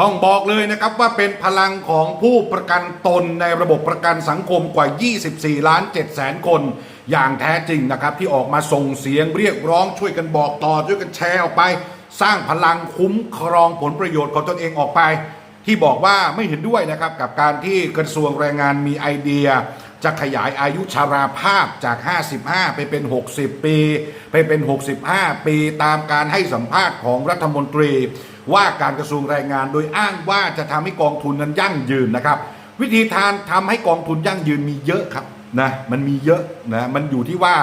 ต้องบอกเลยนะครับว่าเป็นพลังของผู้ประกันตนในระบบประกันสังคมกว่า 24 ล้าน7แสนคน อย่างแท้จริงนะครับ ที่ออกมาส่งเสียงเรียกร้องช่วยกันบอกต่อช่วยกันแชร์ออกไป สร้างพลังคุ้มครองผลประโยชน์ของตนเองออกไป ที่บอกว่าไม่เห็นด้วยนะครับกับการที่กระทรวงแรงงานมีไอเดีย จะขยายอายุชาราภาพจาก 55 ไปเป็น 60 ปี ไปเป็น 65 ปีตามการให้สัมภาษณ์ของรัฐมนตรี ว่าการกระทรวงแรงงาน โดยอ้างว่าจะทำให้กองทุนนั้นยั่งยืนนะครับ วิธีทานทำให้กองทุนยั่งยืนมีเยอะครับนะมันมีเยอะนะมันอยู่ที่ว่า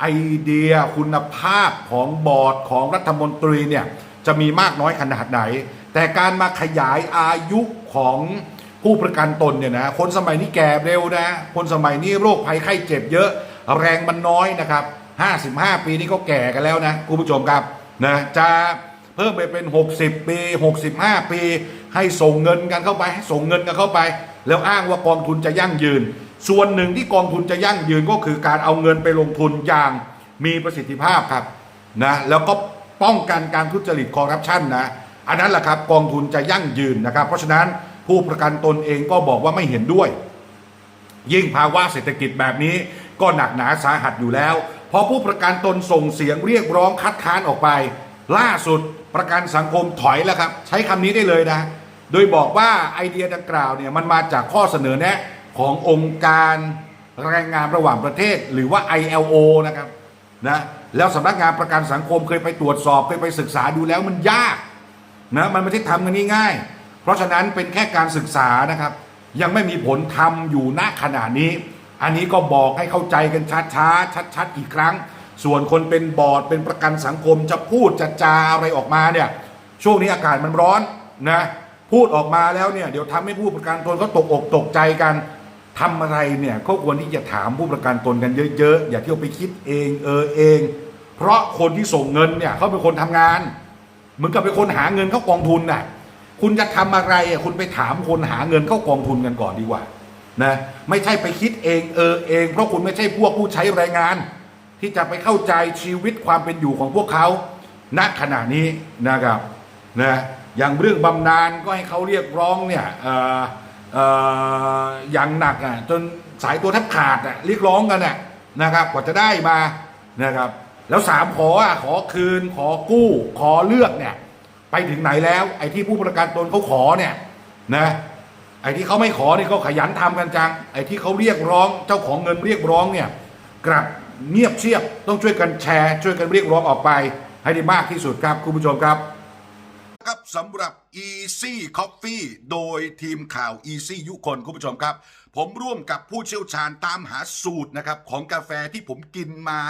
ไอเดียคุณภาพของบอร์ดของรัฐมนตรีเนี่ยจะมีมากน้อยขนาดไหน แต่การมาขยายอายุของผู้ประกันตนเนี่ยนะคนสมัยนี้แก่เร็วนะคนสมัยนี้โรคภัยไข้เจ็บเยอะ แรงมันน้อยนะครับ 55 ปีนี่ก็แก่กันแล้วนะคุณผู้ชมครับนะจะ เพิ่มไปเป็น 60 ปี 65 ปี ให้ส่งเงินกันเข้าไป ให้ส่งเงินกันเข้าไป แล้วอ้างว่ากองทุนจะยั่งยืน ส่วนหนึ่งที่กองทุนจะยั่งยืนก็คือการเอาเงินไปลงทุนอย่างมีประสิทธิภาพครับนะแล้วก็ป้องกันการทุจริตคอร์รัปชันนะอันนั้นแหละครับกองทุนจะยั่งยืนนะครับ เพราะฉะนั้นผู้ประกันตนเองก็บอกว่าไม่เห็นด้วย ยิ่งภาวะเศรษฐกิจแบบนี้ก็หนักหนาสาหัสอยู่แล้ว พอผู้ประกันตนส่งเสียงเรียกร้องคัดค้านออกไป ล่าสุดประกันสังคมถอยแล้วครับ ใช้คำนี้ได้เลยนะ โดยบอกว่าไอเดียดังกล่าวเนี่ยมันมาจากข้อเสนอแนะขององค์การแรงงานระหว่างประเทศ หรือว่า ILO นะครับนะแล้วสำนักงานประกันสังคมเคยไปตรวจสอบเคยไปศึกษาดูแล้วมันยากนะมันไม่ใช่ทำกันง่ายๆเพราะฉะนั้นเป็นแค่การศึกษานะครับ ยังไม่มีผลทำอยู่ณขณะนี้ อันนี้ก็บอกให้เข้าใจกันช้าๆชัดๆอีกครั้ง ส่วนคนเป็นบอร์ดเป็นประกันสังคมจะพูดจะจาอะไรออกมาเนี่ย ช่วงนี้อากาศมันร้อนนะพูดออกมาแล้วเนี่ยเดี๋ยวทำให้ผู้ประกันตนเขาตกอกตกใจกันทำอะไรเนี่ยก็ควรที่จะถามผู้ประกันตนกันเยอะๆอย่าเที่ยวไปคิดเองเออเอง เพราะคนที่ส่งเงินเนี่ยเขาเป็นคนทำงาน เหมือนกับเป็นคนหาเงินเข้ากองทุนน่ะคุณจะทำอะไรอะคุณไปถามคนหาเงินเข้ากองทุนกันก่อนดีกว่านะไม่ใช่ไปคิดเองเออเอง เพราะคุณไม่ใช่พวกผู้ใช้แรงงาน ที่จะไปเข้าใจชีวิตความเป็นอยู่ของพวกเขาณขณะนี้นะครับนะอย่างเรื่องบำนาญก็ให้เขาเรียกร้องเนี่ยอออย่างหนักอะจนสายตัวแทบขาดอะเรียกร้องกันอะนะครับกว่าจะได้มานะครับ แล้วสามขออะขอคืนขอกู้ขอเลือกเนี่ยไปถึงไหนแล้วไอ้ที่ผู้ประกันตนเขาขอเนี่ยนะไอ้ที่เขาไม่ขอเนี่ก็ขาขยันทำกันจังไอ้ที่เขาเรียกร้องเจ้าของเงินเรียกร้องเนี่ยกลับ เงียบเชียบต้องช่วยกันแชร์ ช่วยกันเรียกร้องออกไปให้ได้มากที่สุดครับคุณผู้ชมครับครับสำหรับ Easy Coffee โดยทีมข่าว Easy ยุคนคุณผู้ชมครับ ผมร่วมกับผู้เชี่ยวชาญตามหาสูตรนะครับของกาแฟที่ผมกินมา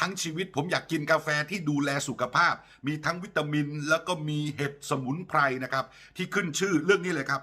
ทั้งชีวิต ผมอยากกินกาแฟที่ดูแลสุขภาพ มีทั้งวิตามิน แล้วก็มีเห็ดสมุนไพรนะครับ ที่ขึ้นชื่อเรื่องนี้เลยครับ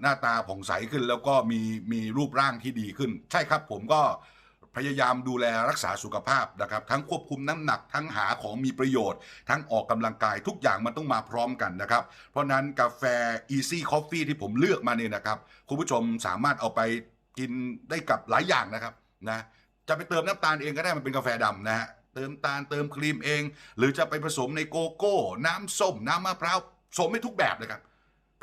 หน้าตาผ่องใสขึ้นแล้วก็มีมีรูปร่างที่ดีขึ้น ใช่ครับผมก็พยายามดูแลรักษาสุขภาพนะครับ ทั้งควบคุมน้ำหนักทั้งหาของมีประโยชน์ ทั้งออกกำลังกายทุกอย่างมันต้องมาพร้อมกันนะครับ เพราะนั้นกาแฟ Easy Coffee ที่ผมเลือกมาเนี่ยนะครับ คุณผู้ชมสามารถเอาไปกินได้กับหลายอย่างนะครับนะจะไปเติมน้ำตาลเองก็ได้มันเป็นกาแฟดำนะฮะเติมตาลเติมครีมเอง หรือจะไปผสมในโกโก้ น้ำส้มน้ำมะพร้าวผสมไม่ทุกแบบเลยครับ